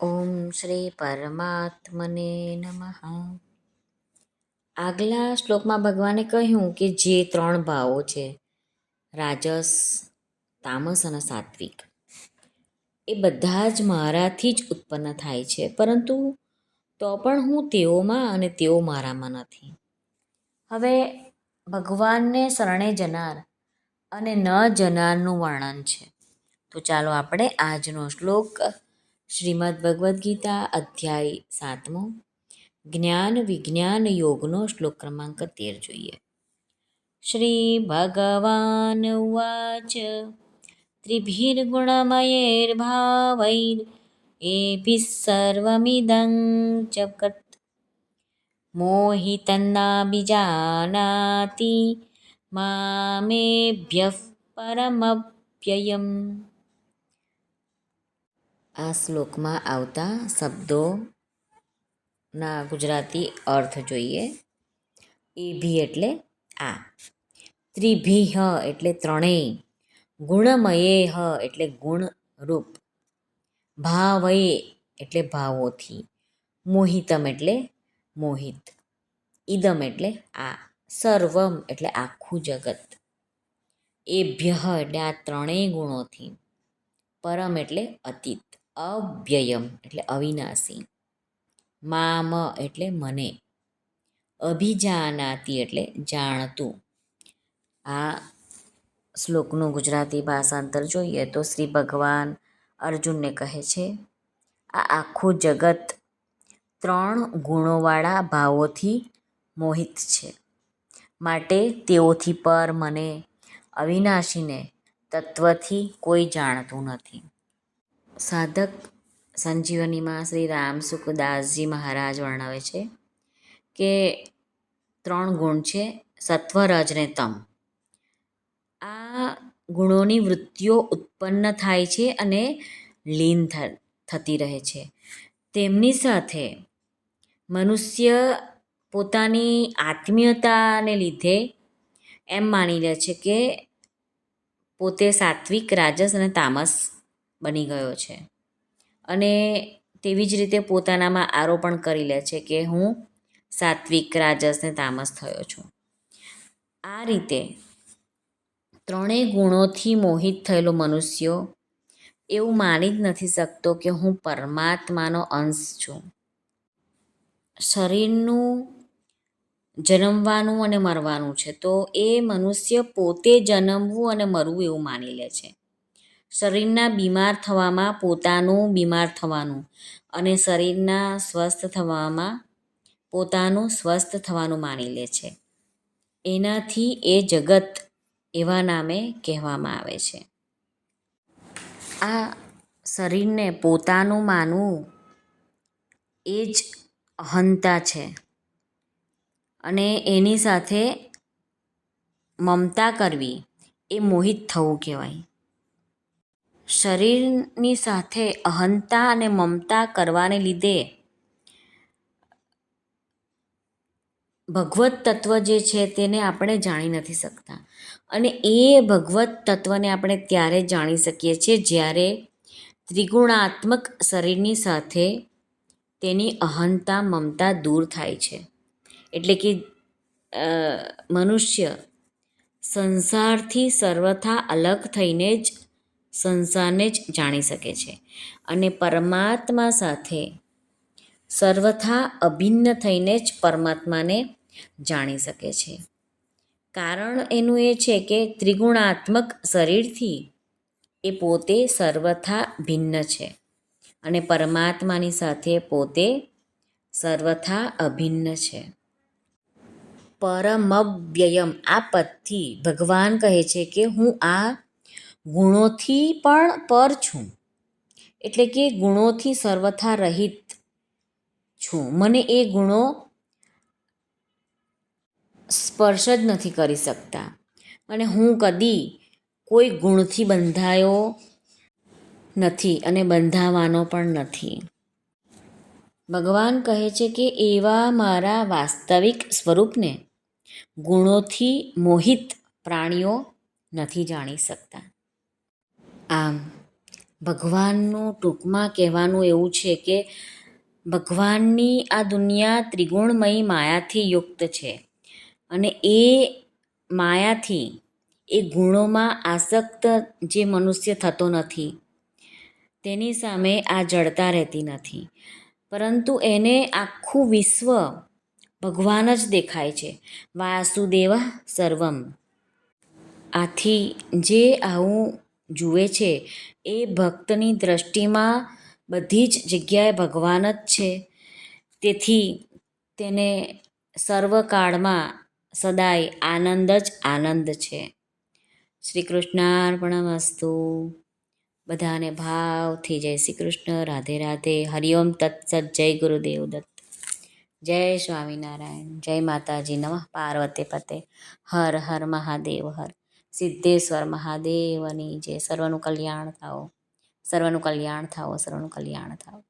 ઓમ શ્રી પરમાત્મને નમઃ. આગલા શ્લોકમાં ભગવાને કહ્યું કે જે ત્રણ ભાવો છે, રાજસ, તામસ અને સાત્વિક, એ બધા જ મારાથી જ ઉત્પન્ન થાય છે. પરંતુ તો પણ હું તેઓમાં અને તેઓ મારામાં નથી. હવે ભગવાનને શરણે જનાર અને ન જનારનું વર્ણન છે. તો ચાલો આપણે આજનો શ્લોક શ્રીમદ ભગવદ્ ગીતા અધ્યાય સાતમો, જ્ઞાન વિજ્ઞાન યોગનો શ્લોક ક્રમાંક તેર જોઈએ. શ્રી ભગવાન ઉવાચ ત્રિભિર્ગુણમયૈર્ભાવૈર એભિः સર્વમિદં જગત. મોહિતન્નાభిજાનાતિ મામેભ્યઃ પરમવ્યયમ આ શ્લોકમાં આવતા શબ્દોના ગુજરાતી અર્થ જોઈએ. એ ભી એટલે આ. ત્રિભિહ એટલે ત્રણેય. ગુણમયે હ એટલે ગુણરૂપ. ભાવયે એટલે ભાવોથી. મોહિતમ એટલે મોહિત. ઈદમ એટલે આ. સર્વમ એટલે આખું જગત. એભ્ય એટલે આ ત્રણેય ગુણોથી. પરમ એટલે અતીત. અવ્યયમ, એટલે અવિનાશી. મામ એટલે મને. અભિજાનાતી એટલે જાણતું. આ શ્લોકનું ગુજરાતી ભાષાંતર જોઈએ તો શ્રી ભગવાન અર્જુનને કહે છે, આ આખું જગત ત્રણ ગુણોવાળા ભાવોથી મોહિત છે. માટે તેઓથી પર મને અવિનાશીને તત્વથી કોઈ જાણતું નથી. સાધક સંજીવનીમાં શ્રી રામ સુખદાસજી મહારાજ વર્ણવે છે કે ત્રણ ગુણ છે સત્વ રજ ને તમ. આ ગુણોની વૃત્તિઓ ઉત્પન્ન થાય છે અને લીન થતી રહે છે. તેમની સાથે મનુષ્ય પોતાની આત્મીયતાને લીધે એમ માની લે છે કે પોતે સાત્વિક, રાજસ અને તામસ બની ગયો છે. અને તેવી જ રીતે પોતાનામાં આરોપણ કરી લે છે કે હું સાત્વિક રાજસ ને તામસ થયો છું. આ રીતે ત્રણેય ગુણોથી મોહિત થયેલો મનુષ્યો એવું માની જ નથી શકતો કે હું પરમાત્માનો અંશ છું. શરીરનું જન્મવાનું અને મરવાનું છે તો એ મનુષ્ય પોતે જન્મવું અને મરવું એવું માની લે છે. શરીરના બીમાર થવામાં પોતાનું બીમાર થવાનું અને શરીરના સ્વસ્થ થવામાં પોતાનું સ્વસ્થ થવાનું માની લે છે. એનાથી એ જગત એવા નામે કહેવામાં આવે છે. આ શરીરને પોતાનું માનવું એ જ અહંતા છે અને એની સાથે મમતા કરવી એ મોહિત થવું કહેવાય. શરીરની સાથે અહંતા અને મમતા કરવાને લીધે ભગવત તત્વ જે છે તેને આપણે જાણી નથી શકતા. અને એ ભગવત તત્વને આપણે ત્યારે જાણી શકીએ છીએ જ્યારે ત્રિગુણાત્મક શરીરની સાથે તેની અહંતા, મમતા દૂર થાય છે. એટલે કે મનુષ્ય સંસારથી સર્વથા અલગ થઈને જ સંસારને જ જાણી શકે છે. અને પરમાત્મા સાથે સર્વથા અભિન્ન થઈને જ પરમાત્માને જાણી શકે છે. કારણ એનું એ છે કે ત્રિગુણાત્મક શરીરથી એ પોતે સર્વથા ભિન્ન છે અને પરમાત્માની સાથે પોતે સર્વથા અભિન્ન છે. પરમવ્યયમ આ પદથી ભગવાન કહે છે કે હું આ ગુણોથી પણ પર છું. એટલે કે ગુણોથી સર્વથા રહિત છું. મને એ ગુણો સ્પર્શ જ નથી કરી શકતા. અને હું કદી કોઈ ગુણથી બંધાયો નથી અને બંધાવાનો પણ નથી. ભગવાન કહે છે કે એવા મારા વાસ્તવિક સ્વરૂપને ગુણોથી મોહિત પ્રાણીઓ નથી જાણી શકતા. આમ, ભગવાનનું ટૂંકમાં કહેવાનું એવું છે કે ભગવાનની આ દુનિયા ત્રિગુણમયી માયાથી યુક્ત છે અને એ માયાથી, એ ગુણોમાં આસક્ત જે મનુષ્ય થતો નથી, તેની સામે આ જડતા રહેતી નથી. પરંતુ એને આખું વિશ્વ ભગવાન જ દેખાય છે. વાસુદેવ સર્વમ. આથી જે આવું જુએ છે. એ ભક્તની દ્રષ્ટિમાં બધી જ જગ્યાએ ભગવાન જ છે. તેથી તેને સર્વકાળમાં સદાય આનંદ જ આનંદ છે. શ્રી કૃષ્ણાર્પણ વસ્તુ બધાને ભાવથી જય શ્રી કૃષ્ણ રાધે. રાધે હરિઓમ તત્સત, જય ગુરુદેવ દત્ત. જય સ્વામિનારાયણ, જય માતાજી નમઃ, પાર્વતી પતે. હર હર મહાદેવ, હર. સિદ્ધેશ્વર મહાદેવની જય સર્વનું કલ્યાણ થાઓ સર્વનું કલ્યાણ થાઓ સર્વનું કલ્યાણ થાઓ.